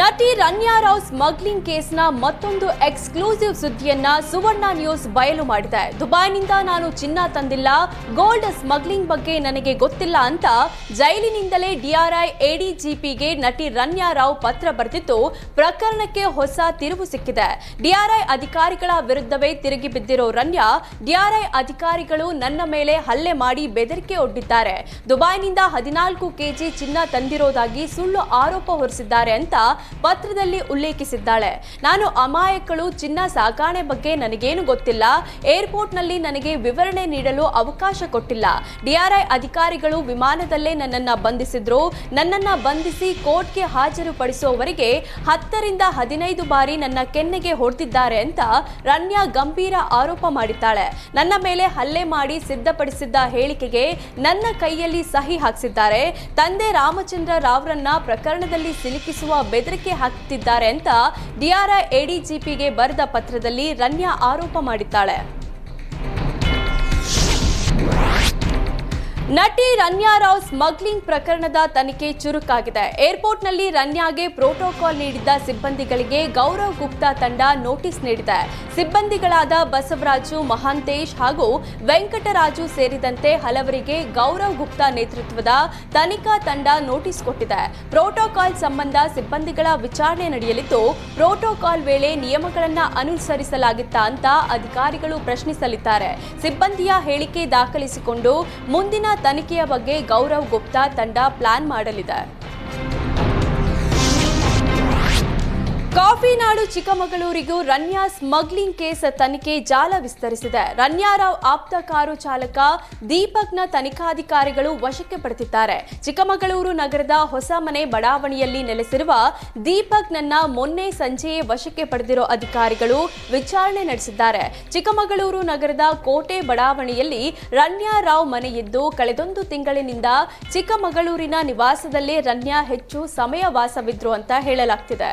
ನಟಿ ರನ್ಯಾ ರಾವ್ ಸ್ಮಗ್ಲಿಂಗ್ ಕೇಸ್ನ ಮತ್ತೊಂದು ಎಕ್ಸ್ಕ್ಲೂಸಿವ್ ಸುದ್ದಿಯನ್ನ ಸುವರ್ಣ ನ್ಯೂಸ್ ಬಯಲು ಮಾಡಿದೆ. ದುಬೈನಿಂದ ನಾನು ಚಿನ್ನ ತಂದಿಲ್ಲ, ಗೋಲ್ಡ್ ಸ್ಮಗ್ಲಿಂಗ್ ಬಗ್ಗೆ ನನಗೆ ಗೊತ್ತಿಲ್ಲ ಅಂತ ಜೈಲಿನಿಂದಲೇ ಡಿಆರ್ಐ ಎಡಿಜಿಪಿಗೆ ನಟಿ ರನ್ಯಾ ರಾವ್ ಪತ್ರ ಬರೆದಿದ್ದು ಪ್ರಕರಣಕ್ಕೆ ಹೊಸ ತಿರುವು ಸಿಕ್ಕಿದೆ. ಡಿಆರ್ಐ ಅಧಿಕಾರಿಗಳ ವಿರುದ್ಧವೇ ತಿರುಗಿ ಬಿದ್ದಿರೋ ರನ್ಯಾ ಡಿಆರ್ಐ ಅಧಿಕಾರಿಗಳು ನನ್ನ ಮೇಲೆ ಹಲ್ಲೆ ಮಾಡಿ ಬೆದರಿಕೆ ಒಡ್ಡಿದ್ದಾರೆ. ದುಬೈನಿಂದ ಹದಿನಾಲ್ಕು ಕೆಜಿ ಚಿನ್ನ ತಂದಿರೋದಾಗಿ ಸುಳ್ಳು ಆರೋಪ ಹೊರಿಸಿದ್ದಾರೆ ಅಂತ ಪತ್ರದಲ್ಲಿ ಉಲ್ಲೇಖಿಸಿದ್ದಾಳೆ, ನಾನು ಅಮಾಯಕಳು, ಚಿನ್ನ ಸಾಗಾಣೆ ಬಗ್ಗೆ ನನಗೇನು ಗೊತ್ತಿಲ್ಲ. ಏರ್ಪೋರ್ಟ್ನಲ್ಲಿ ನನಗೆ ವಿವರಣೆ ನೀಡಲು ಅವಕಾಶ ಕೊಟ್ಟಿಲ್ಲ. ಡಿಆರ್ಐ ಅಧಿಕಾರಿಗಳು ವಿಮಾನದಲ್ಲೇ ನನ್ನನ್ನ ಬಂಧಿಸಿದ್ರು. ನನ್ನನ್ನ ಬಂಧಿಸಿ ಕೋರ್ಟ್ಗೆ ಹಾಜರುಪಡಿಸುವವರೆಗೆ ಹತ್ತರಿಂದ ಹದಿನೈದು ಬಾರಿ ನನ್ನ ಕೆನ್ನೆಗೆ ಹೊಡೆದಿದ್ದಾರೆ ಅಂತ ರನ್ಯಾ ಗಂಭೀರ ಆರೋಪ ಮಾಡಿದ್ದಾಳೆ. ನನ್ನ ಮೇಲೆ ಹಲ್ಲೆ ಮಾಡಿ ಸಿದ್ಧಪಡಿಸಿದ್ದ ಹೇಳಿಕೆಗೆ ನನ್ನ ಕೈಯಲ್ಲಿ ಸಹಿ ಹಾಕಿಸಿದ್ದಾರೆ. ತಂದೆ ರಾಮಚಂದ್ರ ರಾವ್ರನ್ನ ಪ್ರಕರಣದಲ್ಲಿ ಸಿಲುಕಿಸುವ ಬೆದರಿಕೆ ಹಾಕ್ತಿದ್ದಾರೆ ಅಂತ ಡಿಆರ್ಐ ಎಡಿಜಿಪಿಗೆ ಬರೆದ ಪತ್ರದಲ್ಲಿ ರನ್ಯಾ ಆರೋಪ ಮಾಡಿದ್ದಾಳೆ. ನಟಿ ರನ್ಯಾ ರಾವ್ ಸ್ಮಗ್ಲಿಂಗ್ ಪ್ರಕರಣದ ತನಿಖೆ ಚುರುಕಾಗಿದೆ. ಏರ್ಪೋರ್ಟ್ನಲ್ಲಿ ರನ್ಯಾಗೆ ಪ್ರೋಟೋಕಾಲ್ ನೀಡಿದ್ದ ಸಿಬ್ಬಂದಿಗಳಿಗೆ ಗೌರವ್ ಗುಪ್ತಾ ತಂಡ ನೋಟಿಸ್ ನೀಡಿದೆ. ಸಿಬ್ಬಂದಿಗಳಾದ ಬಸವರಾಜು, ಮಹಾಂತೇಶ್ ಹಾಗೂ ವೆಂಕಟರಾಜು ಸೇರಿದಂತೆ ಹಲವರಿಗೆ ಗೌರವ್ ಗುಪ್ತಾ ನೇತೃತ್ವದ ತನಿಖಾ ತಂಡ ನೋಟಿಸ್ ಕೊಟ್ಟಿದೆ. ಪ್ರೋಟೋಕಾಲ್ ಸಂಬಂಧ ಸಿಬ್ಬಂದಿಗಳ ವಿಚಾರಣೆ ನಡೆಯಲಿದ್ದು, ಪ್ರೋಟೋಕಾಲ್ ವೇಳೆ ನಿಯಮಗಳನ್ನು ಅನುಸರಿಸಲಾಗಿತ್ತ ಅಂತ ಅಧಿಕಾರಿಗಳು ಪ್ರಶ್ನಿಸಲಿದ್ದಾರೆ. ಸಿಬ್ಬಂದಿಯ ಹೇಳಿಕೆ ದಾಖಲಿಸಿಕೊಂಡು ಮುಂದಿನ ತನಿಖೆಯ ಬಗ್ಗೆ ಗೌರವ್ ಗುಪ್ತಾ ತಂಡ ಪ್ಲಾನ್ ಮಾಡಲಿದೆ ಕಾಫಿ ನಾಡು ಚಿಕ್ಕಮಗಳೂರಿಗೂ ರನ್ಯಾ ಸ್ಮಗ್ಲಿಂಗ್ ಕೇಸ್ ತನಿಖೆ ಜಾಲ ವಿಸ್ತರಿಸಿದೆ. ರನ್ಯಾರಾವ್ ಆಪ್ತ ಕಾರು ಚಾಲಕ ದೀಪಕ್ನ ತನಿಖಾಧಿಕಾರಿಗಳು ವಶಕ್ಕೆ ಪಡೆದಿದ್ದಾರೆ. ಚಿಕ್ಕಮಗಳೂರು ನಗರದ ಹೊಸ ಮನೆ ಬಡಾವಣೆಯಲ್ಲಿ ನೆಲೆಸಿರುವ ದೀಪಕ್ ನನ್ನ ಮೊನ್ನೆ ಸಂಜೆಯೇ ವಶಕ್ಕೆ ಪಡೆದಿರೋ ಅಧಿಕಾರಿಗಳು ವಿಚಾರಣೆ ನಡೆಸಿದ್ದಾರೆ. ಚಿಕ್ಕಮಗಳೂರು ನಗರದ ಕೋಟೆ ಬಡಾವಣೆಯಲ್ಲಿ ರನ್ಯಾರಾವ್ ಮನೆಯಿದ್ದು ಕಳೆದೊಂದು ತಿಂಗಳಿನಿಂದ ಚಿಕ್ಕಮಗಳೂರಿನ ನಿವಾಸದಲ್ಲೇ ರನ್ಯಾ ಹೆಚ್ಚು ಸಮಯ ವಾಸವಿದ್ರು ಅಂತ ಹೇಳಲಾಗ್ತಿದೆ.